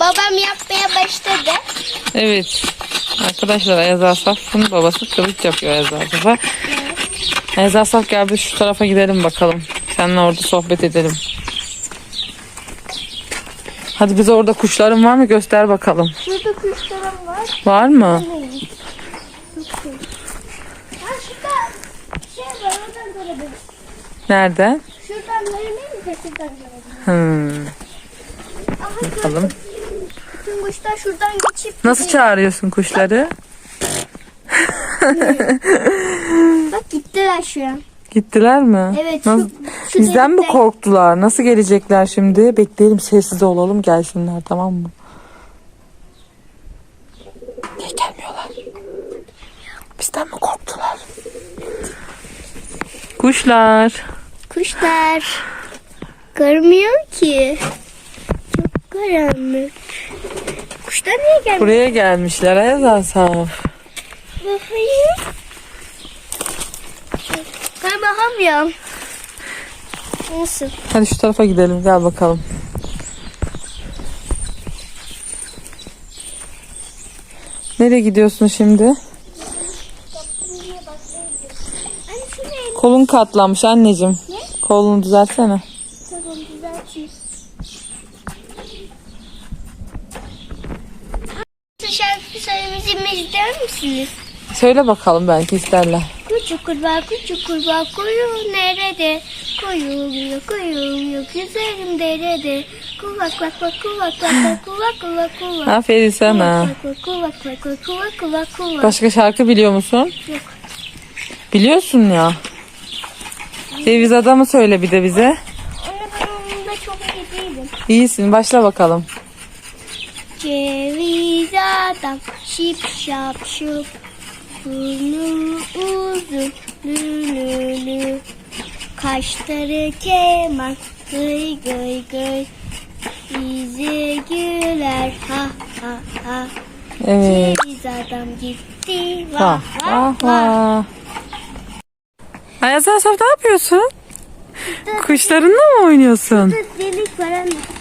Babam yapmaya başladı. Evet. Arkadaşlar Ayaz Asaf'ın babası kılıç yapıyor Ayaz Asaf'a. Ayaz Asaf gel biz şu tarafa gidelim bakalım. Seninle orada sohbet edelim. Hadi bize orada kuşların var mı göster bakalım. Şurada kuşlarım var. Var mı? Ha şurada şey var oradan görebiliriz. Nerede? Şuradan göremeyiz de şuradan görebiliriz. Hmm. Aha Bakalım. Bütün kuşlar şuradan geçip Nasıl çağırıyorsun kuşları? Bak gittiler şu an. Gittiler mi? Evet, şu- Nasıl- şu Bizden mi delikten- korktular? Nasıl gelecekler şimdi? Bekleyelim sessiz olalım gelsinler tamam mı? Niye gelmiyorlar? Bizden mi korktular? Kuşlar. Kuşlar. Görmüyor ki. Çok karanlık. Kuşlar niye gelmiyor? Buraya gelmişler Ayaz Asaf. Bakayım. Ben bakamıyorum. Nasıl? Hadi şu tarafa gidelim gel bakalım. Nereye gidiyorsun şimdi? Ne? Kolun katlanmış anneciğim. Kolunu düzeltsene. Tamam düzelteyim. Şarkı söylememizi ister misiniz? Söyle bakalım belki isterler. Küçük kurbağa küçük kurbağa kuyu nerede? Kuyuluyor kuyuluyor güzelim derede. Kuvak kuvak kuvak kuvak kuvak kuvak kuvak kuvak. Aferin sana. Kuvak kuvak kuvak kuvak kuvak kuvak kuvak. Başka şarkı biliyor musun? Yok. Biliyorsun ya. Ceviz adamı söyle bir de bize. Anne ben onunla çok iyi değilim. İyisin başla bakalım. Ceviz adam şip şap şup. Burnu uzun lülülü. Kaşları keman gıy gıy gıy. Bize güler ha ha ha. Evet. Ceviz adam gitti vah vah vah. Ayaz Asaf ne yapıyorsun? Kuşlarınla mı oynuyorsun? Delik var anne.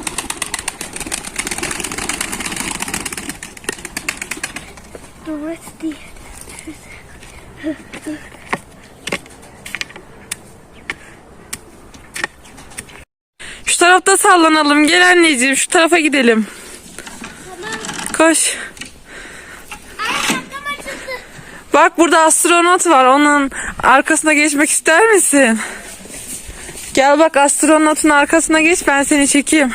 Duvar değil. Şu tarafta sallanalım. Gel anneciğim şu tarafa gidelim. Koş. Bak burada astronot var. Onun arkasına geçmek ister misin? Gel bak astronotun arkasına geç ben seni çekeyim.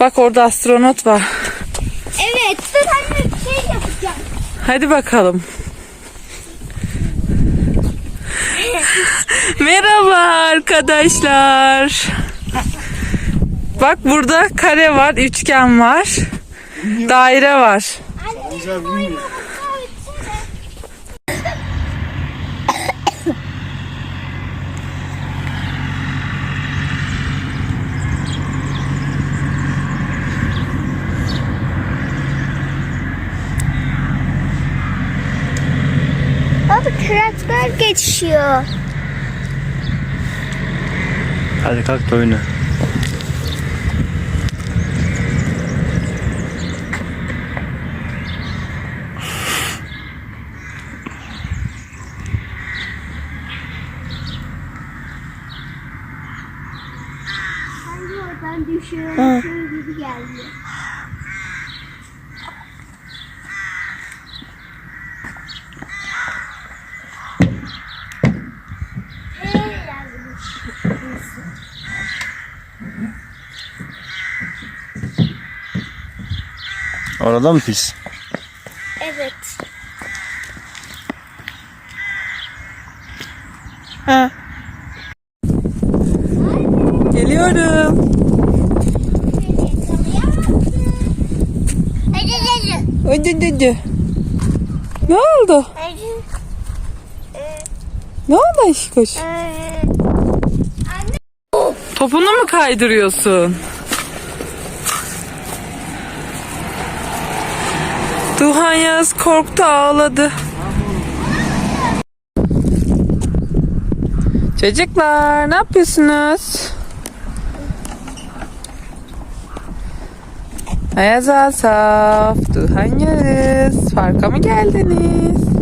Bak orada astronot var. Evet. Anne. Hadi bakalım. Merhaba arkadaşlar. Bak burada kare var, üçgen var, daire var. Anne traktör geçiyor. Hadi kalk da oyna. Sanki oradan düşüyor gibi geldi. Orada mı pis? Evet. Geliyorum. Hadi hadi. Hadi hadi. Ne oldu? Hadi. Ne oldu aşkoş? Ee, Topunu mu kaydırıyorsun? Duhan Yaz korktu ağladı. Çocuklar ne yapıyorsunuz? Ayaz Asaf, Duhan Yağız. Parka mı geldiniz?